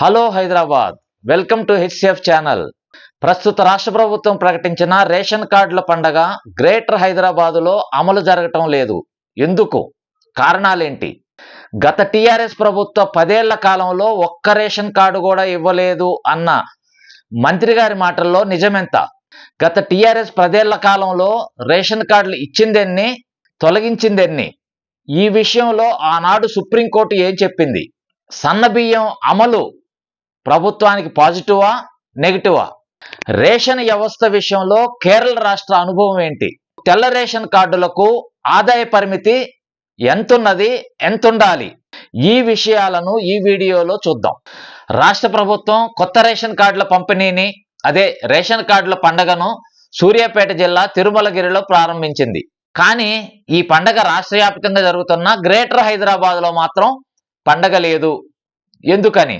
Hello Hyderabad welcome to HCF channel. ప్రస్తుత రాష్ట్ర ప్రభుత్వం ప్రకటించిన రేషన్ కార్డుల పండగ గ్రేటర్ హైదరాబాదులో అమలు జరగటం లేదు. ఎందుకు? కారణాలేంటి? గత టీఆర్ఎస్ ప్రభుత్వ పదేళ్ళ కాలంలో ఒక్క రేషన్ కార్డు కూడా ఇవ్వలేదు అన్న మంత్రి గారి మాటల్లో నిజమెంత? గత టీఆర్ఎస్ పదేళ్ళ కాలంలో రేషన్ కార్డులు ఇచ్చిందెన్ని తొలగించిందెన్ని? ఈ విషయంలో ఆనాడు సుప్రీంకోర్టు ఏం చెప్పింది? సన్నబియ్యం అమలు ప్రభుత్వానికి పాజిటివా నెగిటివా? రేషన్ వ్యవస్థ విషయంలో కేరళ రాష్ట్ర అనుభవం ఏంటి? తెల్ల రేషన్ కార్డులకు ఆదాయ పరిమితి ఎంతున్నది ఎంతుండాలి? ఈ విషయాలను ఈ వీడియోలో చూద్దాం. రాష్ట్ర ప్రభుత్వం కొత్త రేషన్ కార్డుల పంపిణీని అదే రేషన్ కార్డుల పండగను సూర్యాపేట జిల్లా తిరుమలగిరిలో ప్రారంభించింది. కానీ ఈ పండగ రాష్ట్ర వ్యాప్తంగా జరుగుతున్న గ్రేటర్ హైదరాబాద్లో మాత్రం పండగ లేదు. ఎందుకని?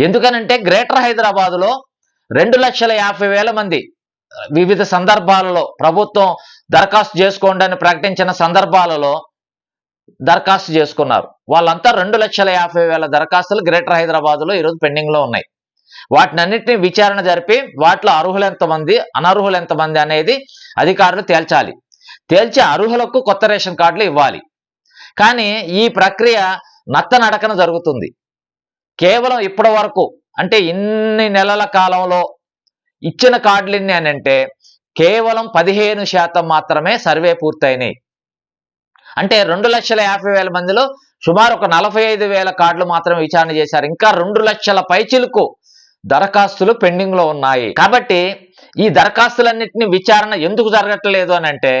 ఎందుకనంటే గ్రేటర్ హైదరాబాదులో రెండు లక్షల యాభై వేల మంది వివిధ సందర్భాలలో ప్రభుత్వం దరఖాస్తు చేసుకోండి అని ప్రకటించిన సందర్భాలలో దరఖాస్తు చేసుకున్నారు. వాళ్ళంతా రెండు లక్షల యాభై వేల దరఖాస్తులు గ్రేటర్ హైదరాబాద్లో ఈరోజు పెండింగ్లో ఉన్నాయి. వాటినన్నింటినీ విచారణ జరిపి వాటిలో అర్హులు ఎంతమంది అనర్హులు ఎంతమంది అనేది అధికారులు తేల్చాలి. తేల్చి అర్హులకు కొత్త రేషన్ కార్డులు ఇవ్వాలి. కానీ ఈ ప్రక్రియ నత్తనడకన జరుగుతుంది. కేవలం ఇప్పటి వరకు అంటే ఇన్ని నెలల కాలంలో ఇచ్చిన కార్డులు ఎన్ని అని అంటే కేవలం పదిహేను శాతం మాత్రమే సర్వే పూర్తయినాయి. అంటే రెండు లక్షల యాభై వేల మందిలో సుమారు ఒక నలభై ఐదు వేల కార్డులు మాత్రమే విచారణ చేశారు. ఇంకా రెండు లక్షల పైచిలకు దరఖాస్తులు పెండింగ్లో ఉన్నాయి. కాబట్టి ఈ దరఖాస్తులన్నింటినీ విచారణ ఎందుకు జరగట్లేదు అని అంటే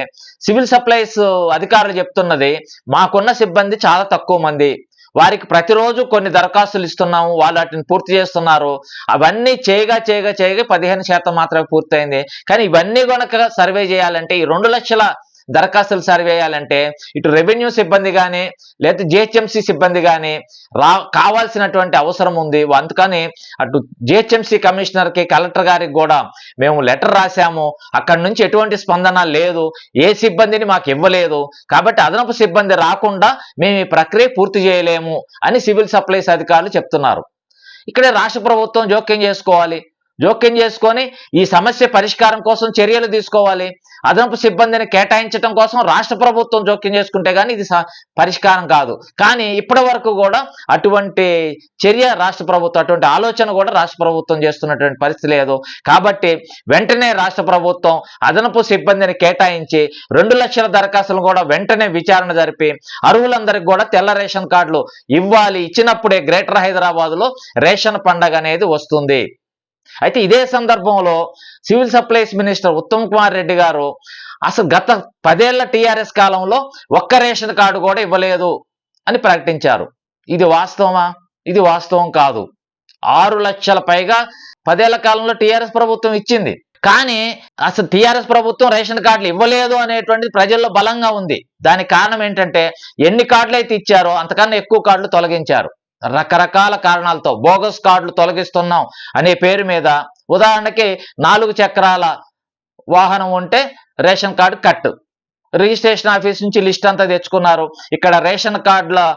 సివిల్ సప్లైస్ అధికారులు చెప్తున్నది మాకున్న సిబ్బంది చాలా తక్కువ మంది. వారికి ప్రతిరోజు కొన్ని దరఖాస్తులు ఇస్తున్నాము వాళ్ళు వాటిని పూర్తి చేస్తున్నారు. అవన్నీ చేయగా చేయగా చేయగా పదిహేను శాతం మాత్రమే పూర్తయింది. కానీ ఇవన్నీ కనుక సర్వే చేయాలంటే ఈ రెండు లక్షల దరఖాస్తులు సరివేయాలంటే ఇటు రెవెన్యూ సిబ్బంది కానీ లేదా జిహెచ్ఎంసీ సిబ్బంది కానీ రా కావాల్సినటువంటి అవసరం ఉంది. అందుకని అటు జిహెచ్ఎంసీ కమిషనర్కి కలెక్టర్ గారికి కూడా మేము లెటర్ రాశాము. అక్కడి నుంచి ఎటువంటి స్పందన లేదు. ఏ సిబ్బందిని మాకు ఇవ్వలేదు. కాబట్టి అదనపు సిబ్బంది రాకుండా మేము ఈ ప్రక్రియ పూర్తి చేయలేము అని సివిల్ సప్లైస్ అధికారులు చెప్తున్నారు. ఇక్కడే రాష్ట్ర ప్రభుత్వం జోక్యం చేసుకోవాలి. జోక్యం చేసుకొని ఈ సమస్య పరిష్కారం కోసం చర్యలు తీసుకోవాలి. అదనపు సిబ్బందిని కేటాయించడం కోసం రాష్ట్ర ప్రభుత్వం జోక్యం చేసుకుంటే కానీ ఇది పరిష్కారం కాదు. కానీ ఇప్పటి వరకు కూడా అటువంటి చర్య రాష్ట్ర ప్రభుత్వం అటువంటి ఆలోచన కూడా రాష్ట్ర ప్రభుత్వం చేస్తున్నటువంటి పరిస్థితి లేదు. కాబట్టి వెంటనే రాష్ట్ర ప్రభుత్వం అదనపు సిబ్బందిని కేటాయించి రెండు లక్షల దరఖాస్తులను కూడా వెంటనే విచారణ జరిపి అర్హులందరికీ కూడా తెల్ల రేషన్ కార్డులు ఇవ్వాలి. ఇచ్చినప్పుడే గ్రేటర్ హైదరాబాద్లో రేషన్ పండగ అనేది వస్తుంది. అయితే ఇదే సందర్భంలో civil supplies minister Uttam Kumar Reddy garu అసలు గత పదేళ్ళ టిఆర్ఎస్ కాలంలో ఒక్క రేషన్ కార్డు కూడా ఇవ్వలేదు అని ప్రకటించారు. ఇది వాస్తవమా? ఇది వాస్తవం కాదు. ఆరు లక్షల పైగా పదేళ్ళ కాలంలో టీఆర్ఎస్ ప్రభుత్వం ఇచ్చింది. కానీ అసలు టిఆర్ఎస్ ప్రభుత్వం రేషన్ కార్డులు ఇవ్వలేదు అనేటువంటిది ప్రజల్లో బలంగా ఉంది. దానికి కారణం ఏంటంటే ఎన్ని కార్డులు అయితే ఇచ్చారో అంతకన్నా ఎక్కువ కార్డులు తొలగించారు. రకరకాల కారణాలతో బోగస్ కార్డులు తొలగిస్తున్నాం అనే పేరు మీద ఉదాహరణకి నాలుగు చక్రాల వాహనం ఉంటే ration card cut registration office నుంచి లిస్ట్ అంతా తెచ్చుకున్నారు. ఇక్కడ రేషన్ కార్డుల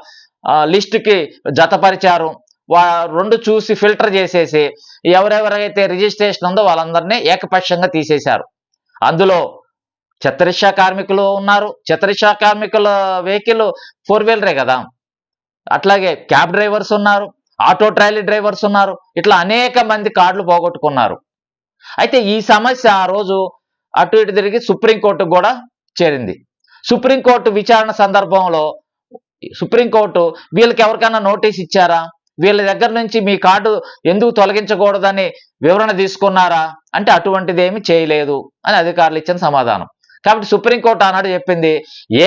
లిస్టుకి జతపరిచారు. వా రెండు చూసి ఫిల్టర్ చేసేసి ఎవరెవరైతే రిజిస్ట్రేషన్ ఉందో వాళ్ళందరినీ ఏకపక్షంగా తీసేశారు. అందులో చెత్తరిక్షా కార్మికులు ఉన్నారు. చెత్తరిక్షా కార్మికుల వెహికల్ ఫోర్ వీలరే కదా. అట్లాగే క్యాబ్ డ్రైవర్స్ ఉన్నారు ఆటో ట్రాలీ డ్రైవర్స్ ఉన్నారు ఇట్లా అనేక మంది కార్డులు పోగొట్టుకున్నారు. అయితే ఈ సమస్య ఆ రోజు అటు ఇటు తిరిగి సుప్రీంకోర్టుకు కూడా చేరింది. సుప్రీంకోర్టు విచారణ సందర్భంలో సుప్రీంకోర్టు వీళ్ళకి ఎవరికైనా నోటీస్ ఇచ్చారా? వీళ్ళ దగ్గర నుంచి మీ కార్డు ఎందుకు తొలగించకూడదని వివరణ తీసుకున్నారా? అంటే అటువంటిది ఏమి చేయలేదు అని అధికారులు ఇచ్చిన సమాధానం. కాబట్టి సుప్రీంకోర్టు ఆనాడు చెప్పింది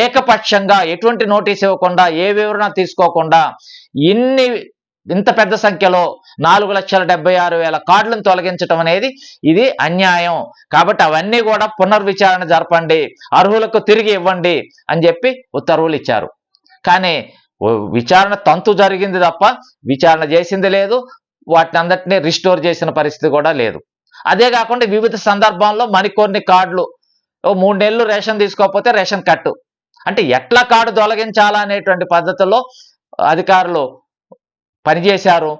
ఏకపక్షంగా ఎటువంటి నోటీస్ ఇవ్వకుండా ఏ వివరణ తీసుకోకుండా ఇన్ని ఇంత పెద్ద సంఖ్యలో నాలుగు లక్షల డెబ్బై ఆరు వేల కార్డులను తొలగించడం అనేది ఇది అన్యాయం. కాబట్టి అవన్నీ కూడా పునర్విచారణ జరపండి అర్హులకు తిరిగి ఇవ్వండి అని చెప్పి ఉత్తర్వులు ఇచ్చారు. కానీ విచారణ తంతు జరిగింది తప్ప విచారణ చేసింది లేదు వాటిని అందటినీ రిస్టోర్ చేసిన పరిస్థితి కూడా లేదు. అదే కాకుండా వివిధ సందర్భాల్లో మరికొన్ని కార్డులు ఓ మూడు నెలలు రేషన్ తీసుకోకపోతే రేషన్ కట్టు. అంటే ఎట్లా కార్డు తొలగించాలా అనేటువంటి పద్ధతుల్లో అధికారులు పనిచేశారు.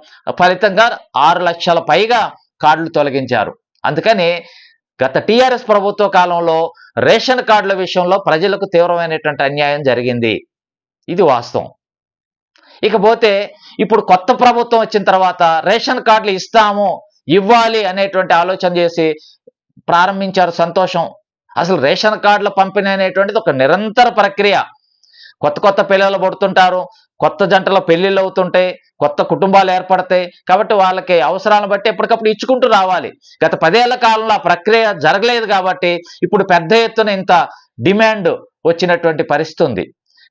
ఫలితంగా ఆరు లక్షల పైగా కార్డులు తొలగించారు. అందుకని గత టీఆర్ఎస్ ప్రభుత్వ కాలంలో రేషన్ కార్డుల విషయంలో ప్రజలకు తీవ్రమైనటువంటి అన్యాయం జరిగింది. ఇది వాస్తవం. ఇకపోతే ఇప్పుడు కొత్త ప్రభుత్వం వచ్చిన తర్వాత రేషన్ కార్డులు ఇస్తాము ఇవ్వాలి అనేటువంటి ఆలోచన చేసి ప్రారంభించారు సంతోషం. అసలు రేషన్ కార్డుల పంపిణీ అనేటువంటిది ఒక నిరంతర ప్రక్రియ. కొత్త కొత్త పిల్లలు పడుతుంటారు కొత్త జంటలో పెళ్ళిళ్ళు అవుతుంటాయి కొత్త కుటుంబాలు ఏర్పడతాయి. కాబట్టి వాళ్ళకి అవసరాలను బట్టి ఎప్పటికప్పుడు ఇచ్చుకుంటూ రావాలి. గత పదేళ్ళ కాలంలో ఆ ప్రక్రియ జరగలేదు కాబట్టి ఇప్పుడు పెద్ద ఎత్తున ఇంత డిమాండ్ వచ్చినటువంటి పరిస్థితి ఉంది.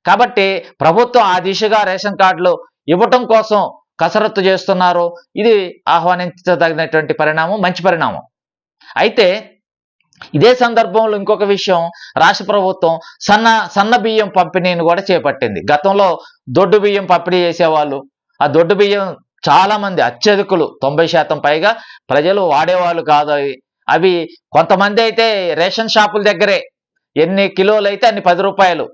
కాబట్టి ప్రభుత్వం ఆ దిశగా రేషన్ కార్డులు ఇవ్వటం కోసం కసరత్తు చేస్తున్నారు. ఇది ఆహ్వానించదగినటువంటి పరిణామం మంచి పరిణామం. అయితే ఇదే సందర్భంలో ఇంకొక విషయం రాష్ట్ర ప్రభుత్వం సన్న సన్న బియ్యం పంపిణీని కూడా చేపట్టింది. గతంలో దొడ్డు బియ్యం పంపిణీ చేసేవాళ్ళు. ఆ దొడ్డు బియ్యం చాలా మంది అత్యధికులు తొంభై శాతం పైగా ప్రజలు వాడేవాళ్ళు కాదు అవి. అవి కొంతమంది అయితే రేషన్ షాపుల దగ్గరే. ఎన్ని కిలోలు అయితే అన్ని పది రూపాయలు.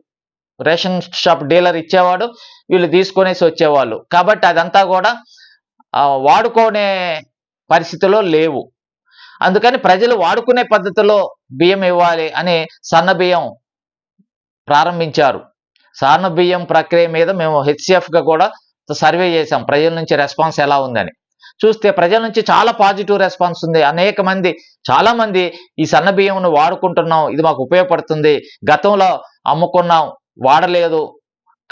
రేషన్ షాప్ డీలర్ ఇచ్చేవాడు వీళ్ళు తీసుకొనేసి వచ్చేవాళ్ళు. కాబట్టి అదంతా కూడా వాడుకోనే వాడుకునే పరిస్థితిలో లేవు. అందుకని ప్రజలు వాడుకునే పద్ధతిలో బియ్యం ఇవ్వాలి అని సన్న బియ్యం ప్రారంభించారు. సన్న బియ్యం ప్రక్రియ మీద మేము హెచ్సిఎఫ్గా కూడా సర్వే చేశాం. ప్రజల నుంచి రెస్పాన్స్ ఎలా ఉందని. చూస్తే ప్రజల నుంచి చాలా పాజిటివ్ రెస్పాన్స్ ఉంది. అనేక మంది చాలా మంది ఈ సన్న బియ్యంను వాడుకుంటున్నాం. ఇది మాకు ఉపయోగపడుతుంది. గతంలో అమ్ముకున్నాం వాడలేదు.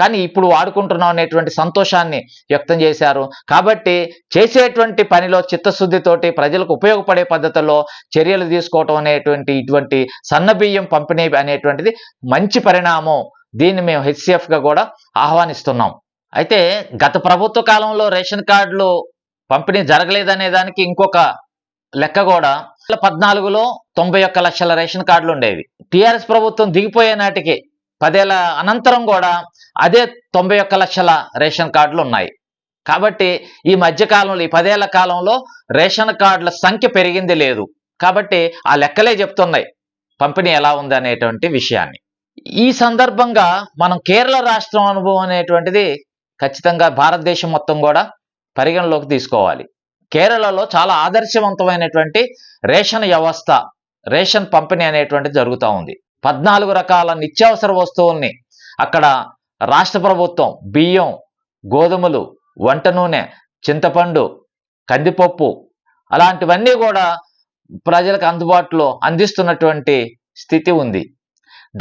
కానీ ఇప్పుడు వాడుకుంటున్నాం అనేటువంటి సంతోషాన్ని వ్యక్తం చేశారు. కాబట్టి చేసేటువంటి పనిలో చిత్తశుద్ధితోటి ప్రజలకు ఉపయోగపడే పద్ధతిలో చర్యలు తీసుకోవటం అనేటువంటి ఇటువంటి సన్న బియ్యం పంపిణీ అనేటువంటిది మంచి పరిణామం. దీన్ని మేము హెచ్సిఎఫ్గా కూడా ఆహ్వానిస్తున్నాం. అయితే గత ప్రభుత్వ కాలంలో రేషన్ కార్డులు పంపిణీ జరగలేదనే దానికి ఇంకొక లెక్క కూడా. పద్నాలుగులో తొంభై ఒక్క లక్షల రేషన్ కార్డులు ఉండేవి. టీఆర్ఎస్ ప్రభుత్వం దిగిపోయే నాటికి పదేళ్ళ అనంతరం కూడా అదే తొంభై ఒక్క లక్షల రేషన్ కార్డులు ఉన్నాయి. కాబట్టి ఈ మధ్యకాలంలో ఈ పదేళ్ళ కాలంలో రేషన్ కార్డుల సంఖ్య పెరిగింది లేదు. కాబట్టి ఆ లెక్కలే చెప్తున్నాయి. పంపిణీ ఎలా ఉంది అనేటువంటి విషయాన్ని. ఈ సందర్భంగా మనం కేరళ రాష్ట్రం అనుభవం అనేటువంటిది ఖచ్చితంగా భారతదేశం మొత్తం కూడా పరిగణలోకి తీసుకోవాలి. కేరళలో చాలా ఆదర్శవంతమైనటువంటి రేషన్ వ్యవస్థ రేషన్ పంపిణీ అనేటువంటిది జరుగుతూ ఉంది. పద్నాలుగు రకాల నిత్యావసర వస్తువుల్ని అక్కడ రాష్ట్ర ప్రభుత్వం బియ్యం గోధుమలు వంట నూనె చింతపండు కందిపప్పు అలాంటివన్నీ కూడా ప్రజలకు అందుబాటులో అందిస్తున్నటువంటి స్థితి ఉంది.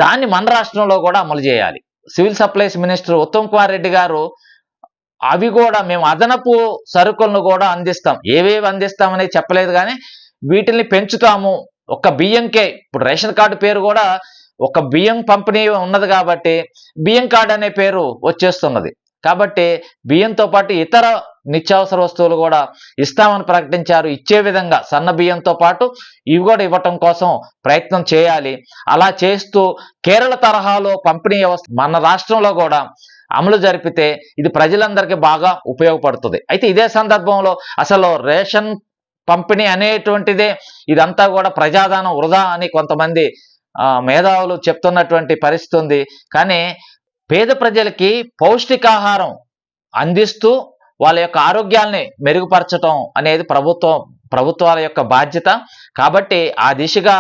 దాన్ని మన రాష్ట్రంలో కూడా అమలు చేయాలి. Civil supplies minister Uttam Kumar Reddy garu అవి కూడా మేము అదనపు సరుకులను కూడా అందిస్తాం. ఏవేవి అందిస్తామనేది చెప్పలేదు కానీ వీటిని పెంచుతాము ఒక్క బియ్యంకే. ఇప్పుడు రేషన్ కార్డు పేరు కూడా ఒక బియ్యం పంపిణీ ఉన్నది కాబట్టి బియ్యం కార్డు అనే పేరు వచ్చేస్తున్నది. కాబట్టి బియ్యంతో పాటు ఇతర నిత్యావసర వస్తువులు కూడా ఇస్తామని ప్రకటించారు. ఇచ్చే విధంగా సన్న బియ్యంతో పాటు ఇవి కూడా ఇవ్వటం కోసం ప్రయత్నం చేయాలి. అలా చేస్తూ కేరళ తరహాలో పంపిణీ వ్యవస్థ మన రాష్ట్రంలో కూడా అమలు జరిపితే ఇది ప్రజలందరికీ బాగా ఉపయోగపడుతుంది. అయితే ఇదే సందర్భంలో అసలు రేషన్ పంపిణీ అనేటువంటిదే. ఇదంతా కూడా ప్రజాదానం వృధా అని కొంతమంది మేధావులు చెప్తున్నటువంటి పరిస్థితి ఉంది కానీ పేద ప్రజలకి పౌష్టికాహారం అందిస్తూ వాళ్ళ యొక్క ఆరోగ్యాల్ని మెరుగుపరచడం అనేది ప్రభుత్వం ప్రభుత్వాల యొక్క బాధ్యత. కాబట్టి ఆ దిశగా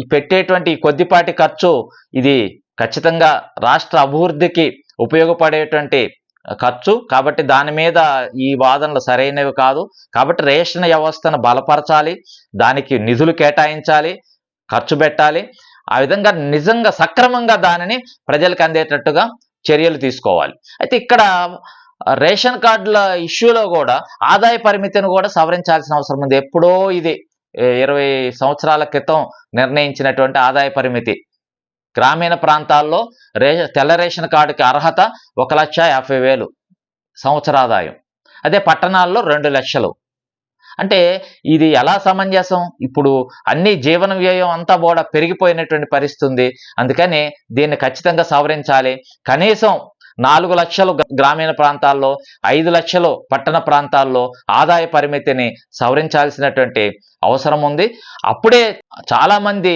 ఈ పెట్టేటువంటి కొద్దిపాటి ఖర్చు ఇది ఖచ్చితంగా రాష్ట్ర అభివృద్ధికి ఉపయోగపడేటువంటి ఖర్చు. కాబట్టి దాని మీద ఈ వాదనలు సరైనవి కాదు. కాబట్టి రేషన్ వ్యవస్థను బలపరచాలి. దానికి నిధులు కేటాయించాలి. ఖర్చు పెట్టాలి. ఆ విధంగా నిజంగా సక్రమంగా దానిని ప్రజలకు అందేటట్టుగా చర్యలు తీసుకోవాలి. అయితే ఇక్కడ రేషన్ కార్డుల ఇష్యూలో కూడా ఆదాయ పరిమితిని కూడా సవరించాల్సిన అవసరం ఉంది. ఎప్పుడో ఇది ఇరవై సంవత్సరాల క్రితం నిర్ణయించినటువంటి ఆదాయ పరిమితి. గ్రామీణ ప్రాంతాల్లో రే తెల్ల రేషన్ కార్డుకి అర్హత ఒక లక్ష యాభై వేలు సంవత్సరాదాయం. అదే పట్టణాల్లో రెండు లక్షలు. అంటే ఇది ఎలా సమంజసం? ఇప్పుడు అన్ని జీవన వ్యయం అంతా కూడా పెరిగిపోయినటువంటి పరిస్థితి ఉంది. అందుకని దీన్ని ఖచ్చితంగా సవరించాలి. కనీసం నాలుగు లక్షలు గ్రామీణ ప్రాంతాల్లో ఐదు లక్షలు పట్టణ ప్రాంతాల్లో ఆదాయ పరిమితిని సవరించాల్సినటువంటి అవసరం ఉంది. అప్పుడే చాలామంది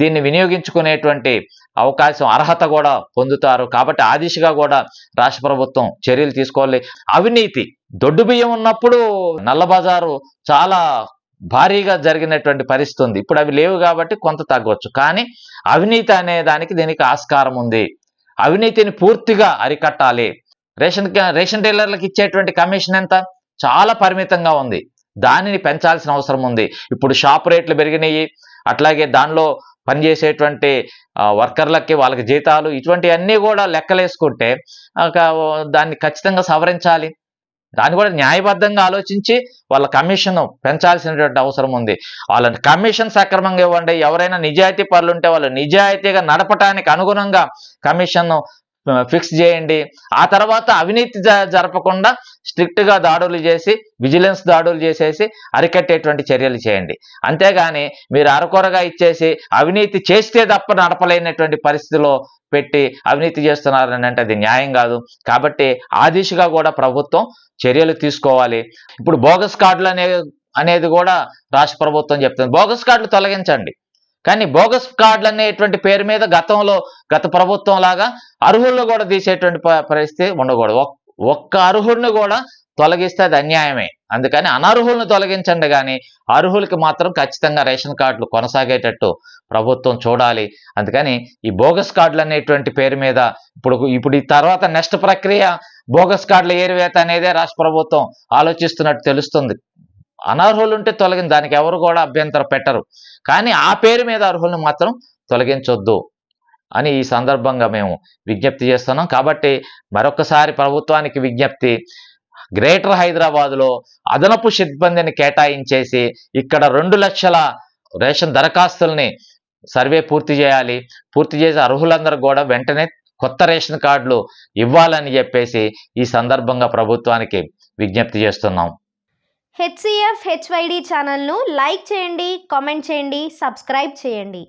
దీన్ని వినియోగించుకునేటువంటి అవకాశం అర్హత కూడా పొందుతారు. కాబట్టి ఆ దిశగా కూడా రాష్ట్ర ప్రభుత్వం చర్యలు తీసుకోవాలి. అవినీతి దొడ్డు బియ్యం ఉన్నప్పుడు నల్లబజారు చాలా భారీగా జరిగినటువంటి పరిస్థితి ఉంది. ఇప్పుడు అవి లేవు కాబట్టి కొంత తగ్గవచ్చు కానీ అవినీతి అనే దానికి దీనికి ఆస్కారం ఉంది. అవినీతిని పూర్తిగా అరికట్టాలి. రేషన్ రేషన్ డీలర్లకు ఇచ్చేటువంటి కమిషన్ ఎంత? చాలా పరిమితంగా ఉంది. దానిని పెంచాల్సిన అవసరం ఉంది. ఇప్పుడు షాప్ రేట్లు పెరిగినాయి. అట్లాగే దానిలో పనిచేసేటువంటి వర్కర్లకి వాళ్ళకి జీతాలు ఇటువంటివన్నీ కూడా లెక్కలేసుకుంటే ఒక, దాన్ని ఖచ్చితంగా సవరించాలి. దాన్ని కూడా న్యాయబద్ధంగా ఆలోచించి వాళ్ళ కమిషన్ పెంచాల్సినటువంటి అవసరం ఉంది. వాళ్ళ కమిషన్ సక్రమంగా ఇవ్వండి. ఎవరైనా నిజాయితీ పనులు ఉంటే వాళ్ళు నిజాయితీగా నడపడానికి అనుగుణంగా కమిషన్ ఫిక్స్ చేయండి. ఆ తర్వాత అవినీతి జరపకుండా స్ట్రిక్ట్గా దాడులు చేసి విజిలెన్స్ దాడులు చేసేసి అరికట్టేటువంటి చర్యలు చేయండి. అంతేగాని మీరు అరకొరగా ఇచ్చేసి అవినీతి చేస్తే తప్ప నడపలేనటువంటి పరిస్థితిలో పెట్టి అవినీతి చేస్తున్నారని అంటే అది న్యాయం కాదు. కాబట్టి ఆ దిశగా కూడా ప్రభుత్వం చర్యలు తీసుకోవాలి. ఇప్పుడు బోగస్ కార్డులు అనే అనేది కూడా రాష్ట్ర ప్రభుత్వం చెప్తుంది. బోగస్ కార్డులు తొలగించండి. కానీ బోగస్ కార్డులు అనేటువంటి పేరు మీద గతంలో గత ప్రభుత్వం లాగా అర్హులను కూడా తీసేటువంటి పరిస్థితి ఉండకూడదు. ఒక్క అర్హుడిని కూడా తొలగిస్తే అది అన్యాయమే. అందుకని అనర్హులను తొలగించండి కానీ అర్హులకి మాత్రం ఖచ్చితంగా రేషన్ కార్డులు కొనసాగేటట్టు ప్రభుత్వం చూడాలి. అందుకని ఈ బోగస్ కార్డులు అనేటువంటి పేరు మీద ఇప్పుడు ఇప్పుడు ఈ తర్వాత నెక్స్ట్ ప్రక్రియ బోగస్ కార్డుల ఏరివేత అనేదే రాష్ట్ర ప్రభుత్వం ఆలోచిస్తున్నట్టు తెలుస్తుంది. అనర్హులు ఉంటే తొలగిన దానికి ఎవరు కూడా అభ్యంతరం పెట్టరు. కానీ ఆ పేరు మీద అర్హులను మాత్రం తొలగించొద్దు అని ఈ సందర్భంగా మేము విజ్ఞప్తి చేస్తున్నాం. కాబట్టి మరొకసారి ప్రభుత్వానికి విజ్ఞప్తి గ్రేటర్ హైదరాబాద్లో అదనపు సిబ్బందిని కేటాయించేసి ఇక్కడ రెండు లక్షల రేషన్ దరఖాస్తుల్ని సర్వే పూర్తి చేయాలి. పూర్తి చేసి అర్హులందరూ కూడా వెంటనే కొత్త రేషన్ కార్డులు ఇవ్వాలని చెప్పేసి ఈ సందర్భంగా ప్రభుత్వానికి విజ్ఞప్తి చేస్తున్నాం. హెచ్సిఎఫ్ హెచ్వైడి ఛానల్ను లైక్ చేయండి కామెంట్ చేయండి సబ్స్క్రైబ్ చేయండి.